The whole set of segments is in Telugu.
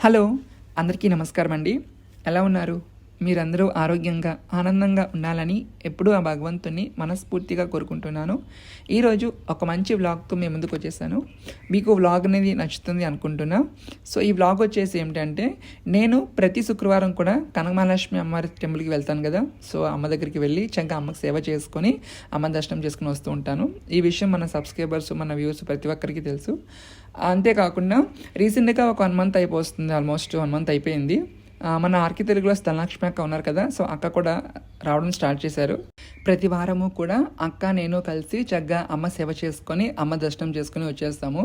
హలో అందరికీ నమస్కారం అండి ఎలా ఉన్నారు? మీరందరూ ఆరోగ్యంగా ఆనందంగా ఉండాలని ఎప్పుడూ ఆ భగవంతుని మనస్ఫూర్తిగా కోరుకుంటున్నాను. ఈరోజు ఒక మంచి వ్లాగ్తో మేము ముందుకు వచ్చేసాను. మీకు వ్లాగ్ అనేది నచ్చుతుంది అనుకుంటున్నా. సో ఈ వ్లాగ్ వచ్చేసి ఏమిటంటే నేను ప్రతి శుక్రవారం కూడా కనకమహాలక్ష్మి అమ్మవారి టెంపుల్కి వెళ్తాను కదా. సో అమ్మ దగ్గరికి వెళ్ళి చక్కగా అమ్మకి సేవ చేసుకొని అమ్మ దర్శనం చేసుకుని వస్తూ ఉంటాను. ఈ విషయం మన సబ్స్క్రైబర్స్ మన వ్యూస్ ప్రతి ఒక్కరికి తెలుసు. అంతేకాకుండా రీసెంట్గా ఒక వన్ మంత్ అయిపోతుంది ఆల్మోస్ట్ వన్ మంత్ అయిపోయింది. మన ఆర్కి తెలుగులో ధనలక్ష్మి అక్క ఉన్నారు కదా సో అక్క కూడా రావడం స్టార్ట్ చేశారు. ప్రతి వారము కూడా అక్క నేను కలిసి చక్కగా అమ్మ సేవ చేసుకొని అమ్మ దర్శనం చేసుకొని వచ్చేస్తాము.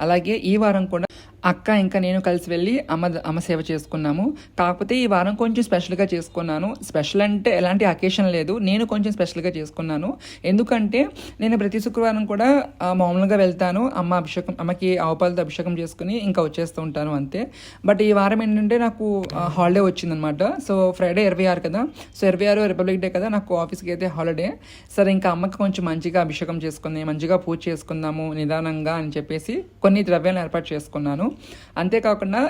అలాగే ఈ వారం కూడా అక్క ఇంకా నేను కలిసి వెళ్ళి అమ్మ అమ్మ సేవ చేసుకున్నాము. కాకపోతే ఈ వారం కొంచెం స్పెషల్గా చేసుకున్నాను. స్పెషల్ అంటే ఎలాంటి అకేషన్ లేదు. నేను కొంచెం స్పెషల్గా చేసుకున్నాను. ఎందుకంటే నేను ప్రతి శుక్రవారం కూడా మామూలుగా వెళ్తాను. అమ్మ అభిషేకం అమ్మకి ఆవుపాలతో అభిషేకం చేసుకుని ఇంకా వచ్చేస్తూ ఉంటాను అంతే. బట్ ఈ వారం ఏంటంటే నాకు హాలిడే వచ్చిందనమాట సో ఫ్రైడే ఇరవై ఆరు కదా. సో ఇరవై ఆరు రిపబ్లిక్ డే కదా. నాకు ఆఫీస్కి అయితే హాలిడే సరే ఇంకా అమ్మకి కొంచెం మంచిగా అభిషేకం చేసుకుంది మంచిగా పూజ చేసుకుందాము నిదానంగా అని చెప్పేసి కొన్ని ద్రవ్యాలను ఏర్పాటు చేసుకున్నాను. అంతేకాకుండా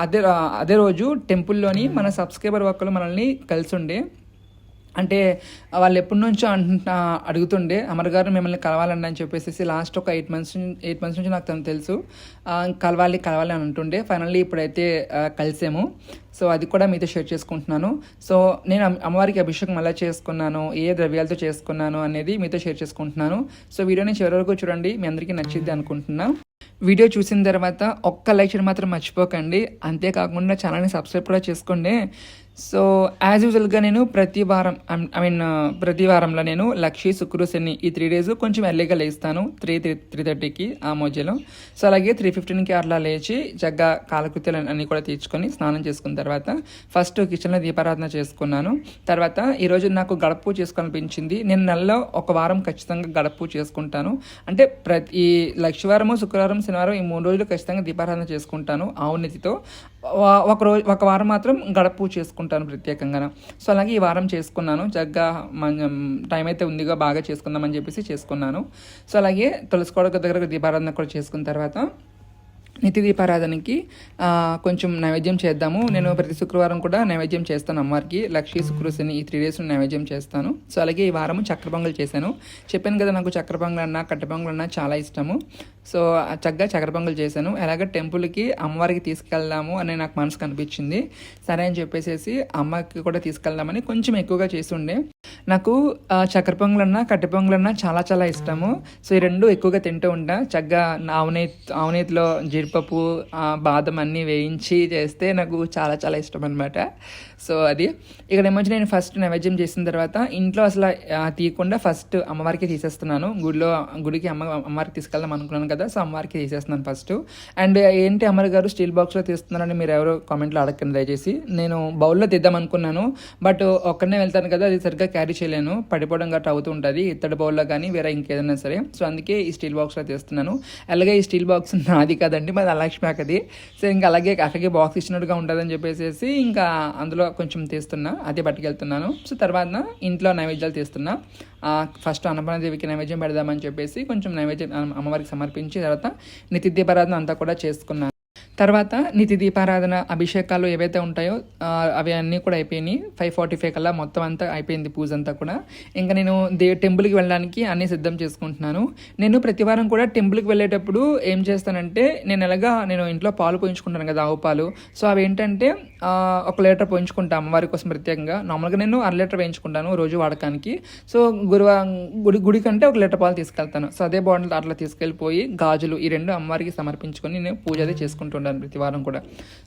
అదే అదే రోజు టెంపుల్లోని మన సబ్స్క్రైబర్ ఒక్కరు మనల్ని కలిసి ఉండే అంటే వాళ్ళు ఎప్పటి నుంచో అంటున్నా అడుగుతుండే అమర్ గారు మిమ్మల్ని కలవాలండి అని చెప్పేసి లాస్ట్ ఒక ఎయిట్ మంత్స్ ఎయిట్ మంత్స్ నుంచి నాకు తను తెలుసు. కలవాలి కలవాలి అని అంటుండే. ఫైనల్లీ ఇప్పుడైతే కలిసాము. సో అది కూడా మీతో షేర్ చేసుకుంటున్నాను. సో నేను అమ్మవారికి అభిషేకం ఎలా చేసుకున్నాను ఏ ద్రవ్యాలతో చేసుకున్నాను అనేది మీతో షేర్ చేసుకుంటున్నాను. సో వీడియోని చివరి వరకు చూడండి. మీ అందరికీ నచ్చింది అనుకుంటున్నాను వీడియో చూసిన తర్వాత ఒక్క లైక్ చేయడం మాత్రం మర్చిపోకండి. అంతేకాకుండా ఛానల్ని సబ్స్క్రైబ్ కూడా చేసుకోండి. సో యాజ్ యూజువల్గా నేను ప్రతి వారం ఐ మీన్ uh, ప్రతి వారంలో నేను లక్షి శుక్రు శని ఈ త్రీ డేస్ కొంచెం ఎర్లీగా లేస్తాను. త్రీ త్రీ త్రీ థర్టీకి ఆ మధ్యలో. సో అలాగే త్రీ ఫిఫ్టీన్కి అట్లా లేచి జగ్గా కాలకృత్యాలు అన్నీ కూడా తీర్చుకొని స్నానం చేసుకున్న తర్వాత ఫస్ట్ కిచెన్లో దీపారాధన చేసుకున్నాను. తర్వాత ఈరోజు నాకు గడప పూజ చేసుకోవాలనిపించింది నేను నెలలో ఒక వారం ఖచ్చితంగా గడప చేసుకుంటాను. అంటే ప్రతి లక్షవారము శుక్రవారం శనివారం ఈ మూడు రోజులు ఖచ్చితంగా దీపారాధన చేసుకుంటాను. ఆవునెతితో ఒక రోజు ఒక వారం మాత్రం గడప పూజ చేసుకుంటాను ప్రత్యేకంగా సో అలాగే ఈ వారం చేసుకున్నాను. జగ్గా మన టైం అయితే ఉందిగా బాగా చేసుకుందామని చెప్పేసి చేసుకున్నాను. సో అలాగే తులసి కోడ దగ్గర దీపారాధన కూడా చేసుకున్న తర్వాత నిత్య దీపారాధనకి కొంచెం నైవేద్యం చేద్దాము. నేను ప్రతి శుక్రవారం కూడా నైవేద్యం చేస్తాను అమ్మవారికి. లక్ష్మీ శుక్రశని ఈ త్రీ డేస్ నైవేద్యం చేస్తాను. సో అలాగే ఈ వారం చక్కెర పొంగల్ చేశాను. చెప్పాను కదా నాకు చక్కెర పొంగల్ అన్న కట్టె పొంగల్ అన్న చాలా ఇష్టము. సో చక్కగా చక్కెర పొంగల్ చేశాను. ఎలాగ టెంపుల్కి అమ్మవారికి తీసుకెళ్దాము అని నాకు మనసు కనిపించింది. సరే అని చెప్పేసి అమ్మకి కూడా తీసుకెళ్దామని కొంచెం ఎక్కువగా చేసి ఉండే నాకు చక్కెర పొంగలన్నా కట్టె పొంగలన్నా చాలా చాలా ఇష్టము. సో ఈ రెండు ఎక్కువగా తింటూ ఉంటా. చక్కగా ఆవునేత్ ఆవునేతిలో జీడిపప్పు బాదం అన్నీ వేయించి చేస్తే నాకు చాలా చాలా ఇష్టం అనమాట సో అది. ఇక్కడ ఏమొచ్చి నేను ఫస్ట్ నైవేద్యం చేసిన తర్వాత ఇంట్లో అసలు తీయకుండా ఫస్ట్ అమ్మవారికి తీసేస్తున్నాను. గుడిలో గుడికి అమ్మ అమ్మవారికి తీసుకెళ్దాం అనుకున్నాను కదా సో అమ్మవారికి తీసేస్తున్నాను ఫస్ట్ అండ్ ఏంటి అమ్మగారు గారు స్టీల్ బాక్స్లో తీస్తున్నారని మీరు ఎవరో కామెంట్లో అడగండి దయచేసి. నేను బౌల్లో తీద్దాం అనుకున్నాను బట్ ఒక్కడనే వెళ్తాను కదా అది సరిగ్గా క్యారీ చేయలేను. పడిపోవడం గట్రా అవుతూ ఉంటుంది ఇత్తడి బౌల్లో కానీ వేరే ఇంకేదైనా సరే. సో అందుకే ఈ స్టీల్ బాక్స్లో తీస్తున్నాను. అలాగే ఈ స్టీల్ బాక్స్ నాది కదండి మాది అలక్ష్మి అక్కది. సో ఇంకా అలాగే అక్కడికి బాక్స్ ఇచ్చినట్టుగా ఉంటుందని చెప్పేసి ఇంకా అందులో కొంచెం తీస్తున్నా అదే పట్టుకెళ్తున్నాను. సో తర్వాత ఇంట్లో నైవేద్యాలు తీస్తున్నా. ఫస్ట్ అన్నపూర్ణదేవికి నైవేద్యం పెడదామని చెప్పేసి కొంచెం నైవేద్యం అమ్మవారికి సమర్పించి తర్వాత నిత్య దీపారాధన అంతా కూడా చేసుకున్నాను. తర్వాత నితి దీపారాధన అభిషేకాలు ఏవైతే ఉంటాయో అవి అన్నీ కూడా అయిపోయినాయి. ఫైవ్ ఫార్టీ ఫైవ్ కల్లా మొత్తం అంతా అయిపోయింది పూజ అంతా కూడా. ఇంకా నేను దే టెంపుల్కి వెళ్ళడానికి అన్నీ సిద్ధం చేసుకుంటున్నాను. నేను ప్రతి వారం కూడా టెంపుల్కి వెళ్ళేటప్పుడు ఏం చేస్తానంటే నేను ఎలాగా నేను ఇంట్లో పాలు పోయించుకుంటాను కదా ఆవు పాలు. సో అవి ఏంటంటే ఒక లీటర్ పోయించుకుంటాను అమ్మవారి కోసం ప్రత్యేకంగా. నార్మల్గా నేను అర లీటర్ వేయించుకుంటాను రోజు వాడకానికి. సో గురువా గుడి గుడి కంటే ఒక లీటర్ పాలు తీసుకెళ్తాను. సో అదే బాటిల్ అట్లా తీసుకెళ్ళిపోయి గాజులు ఈ రెండు అమ్మవారికి సమర్పించుకొని నేను పూజ అయితే చేసుకుంటుంటాను ప్రతి వారం కూడా.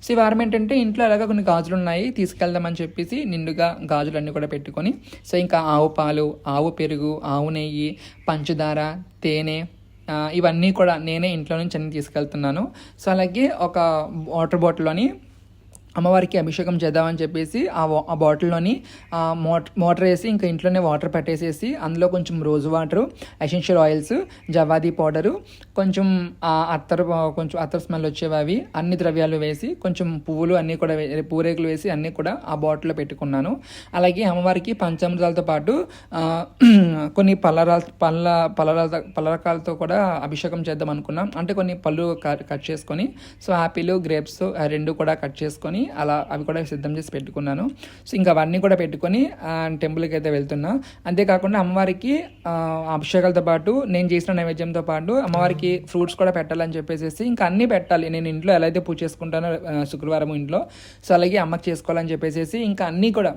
సో ఈ వారం ఏంటంటే ఇంట్లో అలాగా కొన్ని గాజులు ఉన్నాయి తీసుకెళ్దామని చెప్పేసి నిండుగా గాజులు అన్నీ కూడా పెట్టుకొని సో ఇంకా ఆవు పాలు ఆవు పెరుగు ఆవు నెయ్యి పంచదార తేనె ఇవన్నీ కూడా నేనే ఇంట్లో నుంచి అన్ని తీసుకెళ్తున్నాను. సో అలాగే ఒక వాటర్ బాటిల్ అని అమ్మవారికి అభిషేకం చేద్దామని చెప్పేసి ఆ ఆ బాటిల్లోని మోట మోటార్ వేసి ఇంకా ఇంట్లోనే వాటర్ పెట్టేసేసి అందులో కొంచెం రోజు వాటరు ఎసెన్షియల్ ఆయిల్స్ జవాది పౌడరు కొంచెం అత్తరు కొంచెం అత్తరు స్మెల్ వచ్చేవి అవి అన్ని ద్రవ్యాలు వేసి కొంచెం పువ్వులు అన్నీ కూడా పూరేకులు వేసి అన్నీ కూడా ఆ బాటిల్లో పెట్టుకున్నాను. అలాగే అమ్మవారికి పంచామృతాలతో పాటు కొన్ని పళ్ళ పళ్ళ పళ్ళ పలరకాలతో కూడా అభిషేకం చేద్దాం అనుకున్నాం అంటే కొన్ని పళ్ళు కట్ చేసుకొని సో యాపిల్ గ్రేప్స్ రెండు కూడా కట్ చేసుకొని అలా అవి కూడా సిద్ధం చేసి పెట్టుకున్నాను. సో ఇంకా అవన్నీ కూడా పెట్టుకొని టెంపుల్కి అయితే వెళ్తున్నా. అంతేకాకుండా అమ్మవారికి అభిషేకాలతో పాటు నేను చేసిన నైవేద్యంతో పాటు అమ్మవారికి ఫ్రూట్స్ కూడా పెట్టాలని చెప్పేసి ఇంకా అన్నీ పెట్టాలి. నేను ఇంట్లో ఎలా అయితే పూజ చేసుకుంటానో శుక్రవారం ఇంట్లో. సో అలాగే అమ్మకి చేసుకోవాలని చెప్పేసి ఇంకా అన్నీ కూడా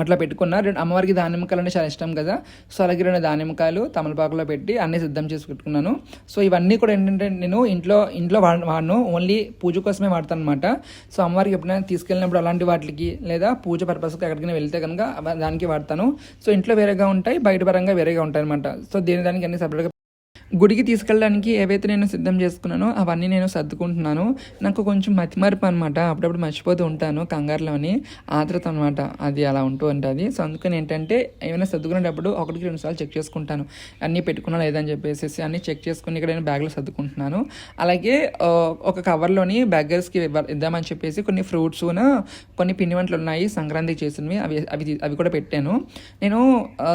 అట్లా పెట్టుకున్నా. రెండు అమ్మవారికి దానిమ్మకాయలు అంటే చాలా ఇష్టం కదా. సో అలాగే రెండు దానిమ్మకాయలు తమలపాకులో పెట్టి అన్నీ సిద్ధం చేసి పెట్టుకున్నాను. సో ఇవన్నీ కూడా ఏంటంటే నేను ఇంట్లో ఇంట్లో వాడ వాడను. ఓన్లీ పూజ కోసమే వాడతాను అనమాట సో అమ్మవారికి ఎప్పుడైనా తీసుకెళ్ళినప్పుడు అలాంటి వాటికి లేదా పూజ పర్పస్కి ఎక్కడికైనా వెళ్తే కనుక దానికి వాడతాను. సో ఇంట్లో వేరేగా ఉంటాయి బయట పరంగా వేరేగా ఉంటాయి అనమాట సో దేని దానికి అన్ని సపరేట్గా గుడికి తీసుకెళ్ళడానికి ఏవైతే నేను సిద్ధం చేసుకున్నానో అవన్నీ నేను సర్దుకుంటున్నాను. నాకు కొంచెం మతిమరుపు అనమాట అప్పుడప్పుడు మర్చిపోతూ ఉంటాను కంగారులోని. ఆత్రత అనమాట అది అలా ఉంటూ ఉంటుంది. సో అందుకని ఏంటంటే ఏమైనా సర్దుకునేటప్పుడు ఒకటికి రెండుసార్లు చెక్ చేసుకుంటాను. అన్నీ పెట్టుకున్నా లేదని చెప్పేసి అన్నీ చెక్ చేసుకుని ఇక్కడ నేను బ్యాగ్లో సర్దుకుంటున్నాను. అలాగే ఒక కవర్లోని బ్యాగర్స్కి ఇద్దామని చెప్పేసి కొన్ని ఫ్రూట్స్ కొన్ని పిండి వంటలు ఉన్నాయి సంక్రాంతికి చేసినవి. అవి అవి అవి కూడా పెట్టాను. నేను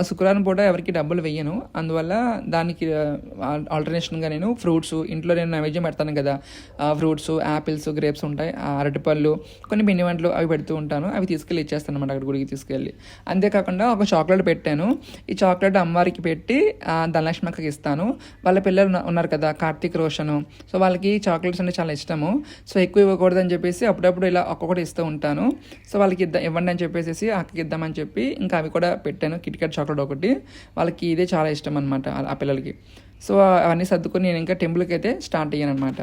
శుక్రవారం పూట ఎవరికి డబ్బులు వెయ్యను. అందువల్ల దానికి ఆల్టర్నేషన్గా నేను ఫ్రూట్స్ ఇంట్లో నేను నైవేద్యం పెడతాను కదా ఫ్రూట్స్ యాపిల్స్ గ్రేప్స్ ఉంటాయి ఆ అరటిపళ్ళు కొన్ని పిండి వంటలు అవి పెడుతూ ఉంటాను అవి తీసుకెళ్ళి ఇచ్చేస్తాను అనమాట అక్కడ గుడికి తీసుకెళ్ళి. అంతేకాకుండా ఒక చాక్లెట్ పెట్టాను. ఈ చాక్లెట్ అమ్మవారికి పెట్టి ధనలక్ష్మి అక్కకి ఇస్తాను. వాళ్ళ పిల్లలు ఉన్నారు కదా కార్తీక్ రోషన్. సో వాళ్ళకి చాక్లెట్స్ అంటే చాలా ఇష్టము. సో ఎక్కువ ఇవ్వకూడదని చెప్పేసి అప్పుడప్పుడు ఇలా ఒక్కొక్కటి ఇస్తూ ఉంటాను. సో వాళ్ళకి ఇద్దా ఇవ్వండి అని చెప్పేసి అక్కకి ఇద్దామని చెప్పి ఇంకా అవి కూడా పెట్టాను. కిట్కెట్ చాక్లెట్ ఒకటి. వాళ్ళకి ఇదే చాలా ఇష్టం అనమాట ఆ పిల్లలకి. సో అవన్నీ సర్దుకొని నేను ఇంకా టెంపుల్కి అయితే స్టార్ట్ అయ్యాను అనమాట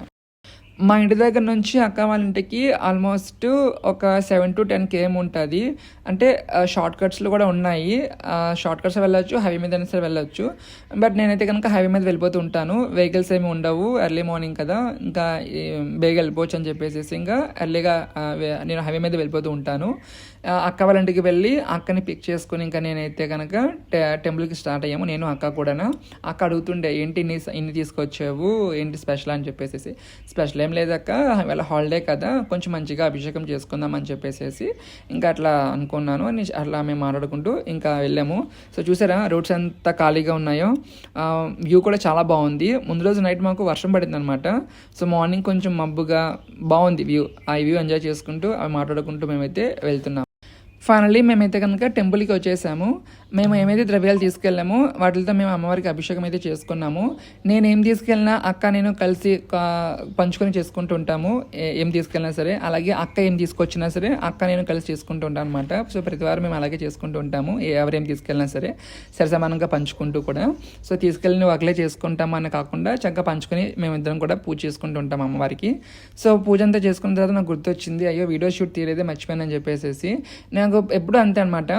మా ఇంటి దగ్గర నుంచి అక్క వాళ్ళ ఇంటికి ఆల్మోస్ట్ ఒక సెవెన్ టు టెన్ కేఎం ఉంటుంది. అంటే షార్ట్ కట్స్లు కూడా ఉన్నాయి. షార్ట్ కట్స్ వెళ్ళొచ్చు హైవే మీద అయినా సరే వెళ్ళొచ్చు. బట్ నేనైతే కనుక హైవే మీద వెళ్ళిపోతూ ఉంటాను. వెహికల్స్ ఏమి ఉండవు. ఎర్లీ మార్నింగ్ కదా. ఇంకా బేగా వెళ్ళిపోవచ్చు అని చెప్పేసి ఇంకా ఎర్లీగా నేను హైవే మీద వెళ్ళిపోతూ ఉంటాను. అక్క వాళ్ళ ఇంటికి వెళ్ళి అక్కని పిక్ చేసుకుని ఇంకా నేనైతే కనుక టె- టెంపుల్కి స్టార్ట్ అయ్యాము. నేను అక్క కూడా అక్క అడుగుతుండే ఏంటి ఇన్ని ఇన్ని తీసుకొచ్చావు? ఏంటి స్పెషల్? అని చెప్పేసి స్పెషల్ ఏం లేదక్క ఇవాళ హాలిడే కదా కొంచెం మంచిగా అభిషేకం చేసుకుందాం అని చెప్పేసి ఇంకా అట్లా అనుకున్నాను. అని అట్లా మేము మాట్లాడుకుంటూ ఇంకా వెళ్ళాము. సో చూసారా రోడ్స్ ఎంత ఖాళీగా ఉన్నాయో. వ్యూ కూడా చాలా బాగుంది. ముందు రోజు నైట్ మాకు వర్షం పడింది అనమాట సో మార్నింగ్ కొంచెం మబ్బుగా బాగుంది వ్యూ ఆ వ్యూ ఎంజాయ్ చేసుకుంటూ అవి మాట్లాడుకుంటూ మేమైతే వెళ్తున్నాం. ఫైనల్లీ మేమైతే కనుక టెంపుల్కి వచ్చేసాము. మేము ఏమైతే ద్రవ్యాలు తీసుకెళ్ళామో వాటితో మేము అమ్మవారికి అభిషేకం అయితే చేసుకున్నాము. నేను ఏం తీసుకెళ్ళినా అక్క నేను కలిసి పంచుకొని చేసుకుంటూ ఉంటాము. ఏ- తీసుకెళ్ళినా సరే అలాగే అక్క ఏం తీసుకొచ్చినా సరే అక్క నేను కలిసి చేసుకుంటూ ఉంటాను అనమాట సో ప్రతి వారం మేము అలాగే చేసుకుంటూ ఉంటాము. ఏ- ఎవరేం తీసుకెళ్ళినా సరే సరసమానంగా పంచుకుంటూ కూడా. సో తీసుకెళ్ళిన ఒకలే చేసుకుంటాము అని కాకుండా చక్కగా పంచుకొని మేమిద్దరం కూడా పూజ చేసుకుంటూ ఉంటాం అమ్మవారికి. సో పూజ అంతా చేసుకున్న తర్వాత నాకు గుర్తొచ్చింది అయ్యో వీడియో షూట్ తీరేదే మర్చిపోయానని చెప్పేసి నాకు ఎప్పుడు అంతే అనమాట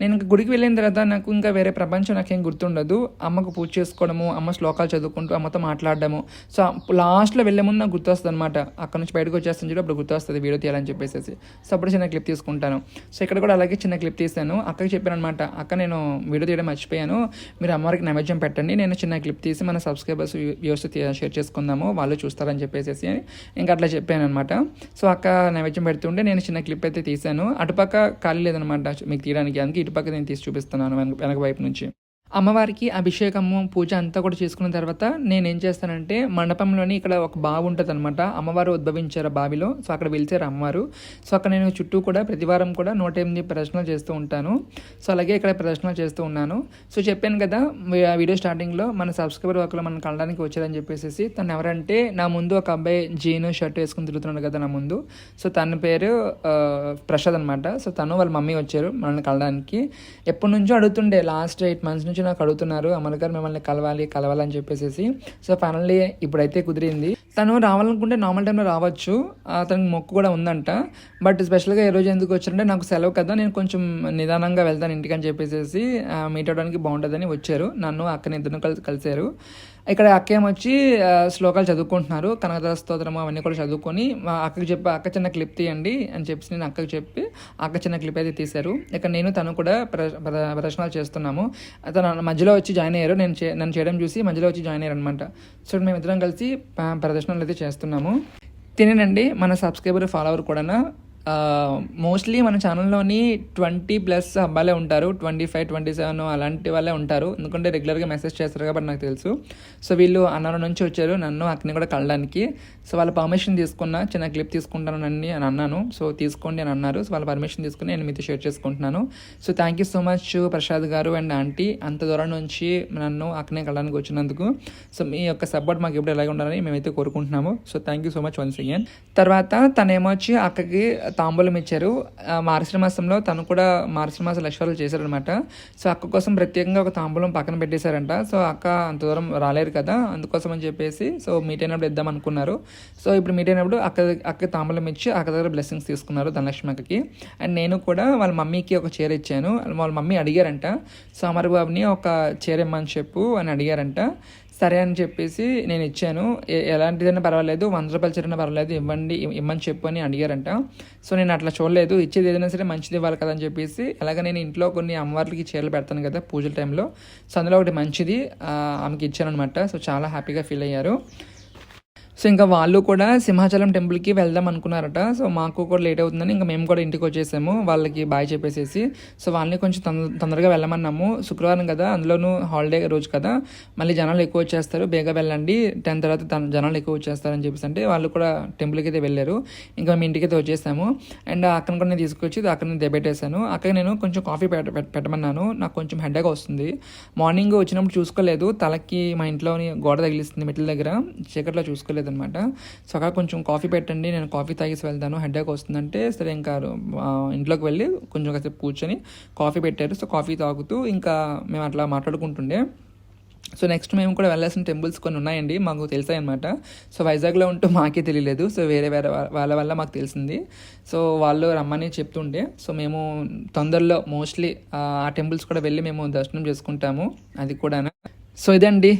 నేను ఇంకా గుడికి వెళ్ళిన తర్వాత నాకు ఇంకా వేరే ప్రపంచం నాకేం గుర్తుండదు. అమ్మకు పూజ చేసుకోవడము అమ్మ శ్లోకాలు చదువుకుంటూ అమ్మతో మాట్లాడడము. సో లాస్ట్లో వెళ్ళే ముందు నాకు గుర్తొస్తుంది అనమాట అక్కడ నుంచి బయటకు వచ్చేస్తాను చూడు అప్పుడు గుర్తొస్తుంది వీడియో తీయాలని చెప్పేసి సో అప్పుడు చిన్న క్లిప్ తీసుకుంటాను. సో ఇక్కడ కూడా అలాగే చిన్న క్లిప్ తీసాను అక్కకి చెప్పాను అనమాట అక్క నేను వీడియో తీయడం మర్చిపోయాను. మీరు అమ్మవారికి నైవేద్యం పెట్టండి. నేను చిన్న క్లిప్ తీసి మన సబ్స్క్రైబర్స్ వ్యూస్ షేర్ చేసుకుందాము. వాళ్ళు చూస్తారని చెప్పేసి ఇంకా అట్లా చెప్పాను అనమాట సో అక్క నైవేద్యం పెడుతుంటే నేను చిన్న క్లిప్ అయితే తీశాను. అటుపక్క ఖాళీ లేదనమాట మీకు తీయడానికి. అందుకే ఇటుపక్క నేను తీసి చూపిస్తున్నాను వెనక వెనక వైపు నుంచి. అమ్మవారికి అభిషేకము పూజ అంతా కూడా చేసుకున్న తర్వాత నేను ఏం చేస్తానంటే మండపంలోని ఇక్కడ ఒక బావి ఉంటుంది అనమాట అమ్మవారు ఉద్భవించారు ఆ బావిలో. సో అక్కడ వెలిచారు అమ్మవారు. సో అక్కడ నేను చుట్టూ కూడా ప్రతివారం కూడా నూట ఎనిమిది ప్రదర్శనలు చేస్తూ ఉంటాను. సో అలాగే ఇక్కడ ప్రదర్శనలు చేస్తూ ఉన్నాను. సో చెప్పాను కదా వీడియో స్టార్టింగ్లో మన సబ్స్క్రైబర్ ఒకరు మనం కలడానికి వచ్చారని చెప్పేసి తను ఎవరంటే నా ముందు ఒక అబ్బాయి జీను షర్ట్ వేసుకుని తిరుగుతున్నాడు కదా నా ముందు. సో తన పేరు ప్రసాద్ అనమాట సో తను వాళ్ళ మమ్మీ వచ్చారు మనల్ని కలడానికి. ఎప్పటి నుంచో అడుగుతుండే లాస్ట్ ఎయిట్ మంత్స్ నుంచి నాకు అడుగుతున్నారు అమల్ గారు మిమ్మల్ని కలవాలి కలవాలని చెప్పేసి సో ఫైనల్లీ ఇప్పుడైతే కుదిరింది. తను రావాలనుకుంటే నార్మల్ టైంలో రావచ్చు. అతనికి మొక్కు కూడా ఉందంట. బట్ స్పెషల్గా ఈ రోజు ఎందుకు వచ్చారంటే నాకు సెలవు కదా నేను కొంచెం నిదానంగా వెళ్తాను ఇంటికి అని చెప్పేసి మీట్ అవడానికి బాగుంటుందని వచ్చారు. నన్ను అక్కని ఇద్దరు కలిసి కలిసారు ఇక్కడ అక్క ఏమొచ్చి శ్లోకాలు చదువుకుంటున్నారు. కనకదార స్తోత్రం అవన్నీ కూడా చదువుకొని మా అక్కకి చెప్పి అక్క చిన్న క్లిప్ తీయండి అని చెప్పి నేను అక్కకి చెప్పి అక్క చిన్న క్లిప్ అయితే తీశారు. ఇక్కడ నేను తను కూడా ప్ర- ప్రదర్శనలు చేస్తున్నాము. తను మధ్యలో వచ్చి జాయిన్ అయ్యారు. నేను చే- నన్ను చేయడం చూసి మధ్యలో వచ్చి జాయిన్ అయ్యారు అనమాట సో మేము ఇద్దరం కలిసి ప్రదర్శనలు అయితే చేస్తున్నాము. తినేనండి మన సబ్స్క్రైబర్ ఫాలోవర్ కూడా మోస్ట్లీ మన ఛానల్లోని ట్వంటీ ప్లస్ అబ్బాయిలే ఉంటారు. ట్వంటీ ఫైవ్ ట్వంటీ సెవెన్ అలాంటి వాళ్ళే ఉంటారు. ఎందుకంటే రెగ్యులర్గా మెసేజ్ చేస్తారు కాబట్టి నాకు తెలుసు. సో వీళ్ళు అన్నర నుంచి వచ్చారు. నన్ను అక్కని కూడా కలడానికి. సో వాళ్ళ పర్మిషన్ తీసుకున్నా చిన్న క్లిప్ తీసుకుంటాను అని అని అన్నాను. సో తీసుకోండి అని అన్నారు. సో వాళ్ళ పర్మిషన్ తీసుకుని నేను మీతో షేర్ చేసుకుంటున్నాను. So thank you so much Prasad garu and aunty. అంత దూరం నుంచి నన్ను అక్కనే కలడానికి వచ్చినందుకు. సో మీ యొక్క సపోర్ట్ మాకు ఎప్పుడు ఎలాగ ఉండాలని మేమైతే కోరుకుంటున్నాము. So thank you so much once again తర్వాత తనేమొచ్చి అక్కకి తాంబూలం ఇచ్చారు. ఆ మార్చిన మాసంలో తను కూడా మార్చిన మాస లక్ష్యాలు చేశారనమాట సో అక్క కోసం ప్రత్యేకంగా ఒక తాంబూలం పక్కన పెట్టేశారంట. సో అక్క అంత దూరం రాలేరు కదా అందుకోసం అని చెప్పేసి సో మీట్ అయినప్పుడు ఇద్దాం అనుకున్నారు. సో ఇప్పుడు మీట్ అయినప్పుడు అక్క అక్క తాంబూలం ఇచ్చి అక్క దగ్గర బ్లెస్సింగ్స్ తీసుకున్నారు ధనలక్ష్మి అక్కకి. అండ్ నేను కూడా వాళ్ళ మమ్మీకి ఒక చీర ఇచ్చాను. వాళ్ళ మమ్మీ అడిగారంట. సో అమర్ బాబుని ఒక చీర ఇమ్మని చెప్పు అని అడిగారంట. సరే అని చెప్పేసి నేను ఇచ్చాను. ఎలాంటిదైనా పర్వాలేదు వంద రూపాయల చీరైనా పర్వాలేదు ఇవ్వండి ఇమ్మని చెప్పు అని అడిగారంట. సో నేను అట్లా చూడలేదు. ఇచ్చేది ఏదైనా సరే మంచిది ఇవ్వాలి కదా అని చెప్పేసి అలాగ నేను ఇంట్లో కొన్ని అమ్మవార్లకి చీరలు పెడతాను కదా పూజల టైంలో. సో అందులో ఒకటి మంచిది ఆమెకి ఇచ్చాను అనమాట సో చాలా హ్యాపీగా ఫీల్ అయ్యారు. సో ఇంకా వాళ్ళు కూడా సింహాచలం టెంపుల్కి వెళ్దాం అనుకున్నారట. సో మాకు కూడా లేట్ అవుతుందని ఇంకా మేము కూడా ఇంటికి వచ్చేసాము. వాళ్ళకి బాయ్ చెప్పేసేసి. సో వాళ్ళని కొంచెం తొందర తొందరగా వెళ్ళమన్నాము. శుక్రవారం కదా అందులోనూ హాలిడే రోజు కదా. మళ్ళీ జనాలు ఎక్కువ వచ్చేస్తారు. బేగా వెళ్ళండి. టెన్ తర్వాత తన జనాలు ఎక్కువ వచ్చేస్తారని చెప్పేసి అంటే వాళ్ళు కూడా టెంపుల్కి అయితే వెళ్ళారు. ఇంకా మేము ఇంటికి అయితే వచ్చేసాము. అండ్ అక్కడ కూడా నేను తీసుకొచ్చి అక్కడ నేను దెబ్బెట్టేశాను. అక్కడ నేను కొంచెం కాఫీ పెట్ట పెట్టమన్నాను. నాకు కొంచెం హెడ్ఏక్ వస్తుంది. మార్నింగ్ వచ్చినప్పుడు చూసుకోలేదు. తలకి మా ఇంట్లోని గోడ తగిలిస్తుంది మెట్ల దగ్గర. చీకట్లో చూసుకోలేదు. అనమాట సో అక్కడ కొంచెం కాఫీ పెట్టండి నేను కాఫీ తాగేసి వెళ్తాను. హెడ్ఏక్ వస్తుందంటే సరే ఇంకా ఇంట్లోకి వెళ్ళి కొంచెం కాసేపు కూర్చొని కాఫీ పెట్టారు. సో కాఫీ తాగుతూ ఇంకా మేము అట్లా మాట్లాడుకుంటుండే. సో నెక్స్ట్ మేము కూడా వెళ్ళాల్సిన టెంపుల్స్ కొన్ని ఉన్నాయండి మాకు తెలిసాయి అనమాట సో వైజాగ్లో ఉంటూ మాకే తెలియలేదు. సో వేరే వేరే వాళ్ళ వల్ల మాకు తెలిసింది. సో వాళ్ళు రమ్మని చెప్తుండే. సో మేము తొందరలో మోస్ట్లీ ఆ టెంపుల్స్ కూడా వెళ్ళి మేము దర్శనం చేసుకుంటాము అది కూడా సో ఇదండి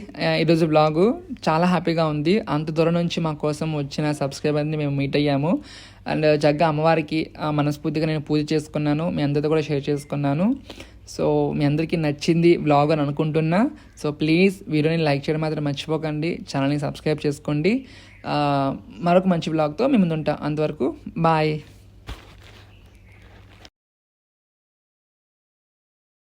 ఈరోజు బ్లాగు చాలా హ్యాపీగా ఉంది. అంత దూరం నుంచి మా కోసం వచ్చిన సబ్స్క్రైబర్ని మేము మీట్ అయ్యాము. అండ్ జగ్గా అమ్మవారికి ఆ, మనస్ఫూర్తిగా నేను పూజ చేసుకున్నాను. మీ అందరితో కూడా షేర్ చేసుకున్నాను. సో మీ అందరికీ నచ్చింది వ్లాగ్ అని అనుకుంటున్నా. సో ప్లీజ్ వీడియోని లైక్ చేయడం మాత్రం మర్చిపోకండి. ఛానల్ని సబ్స్క్రైబ్ చేసుకోండి. మరొక మంచి బ్లాగ్తో మీ ముందు అంతవరకు బాయ్.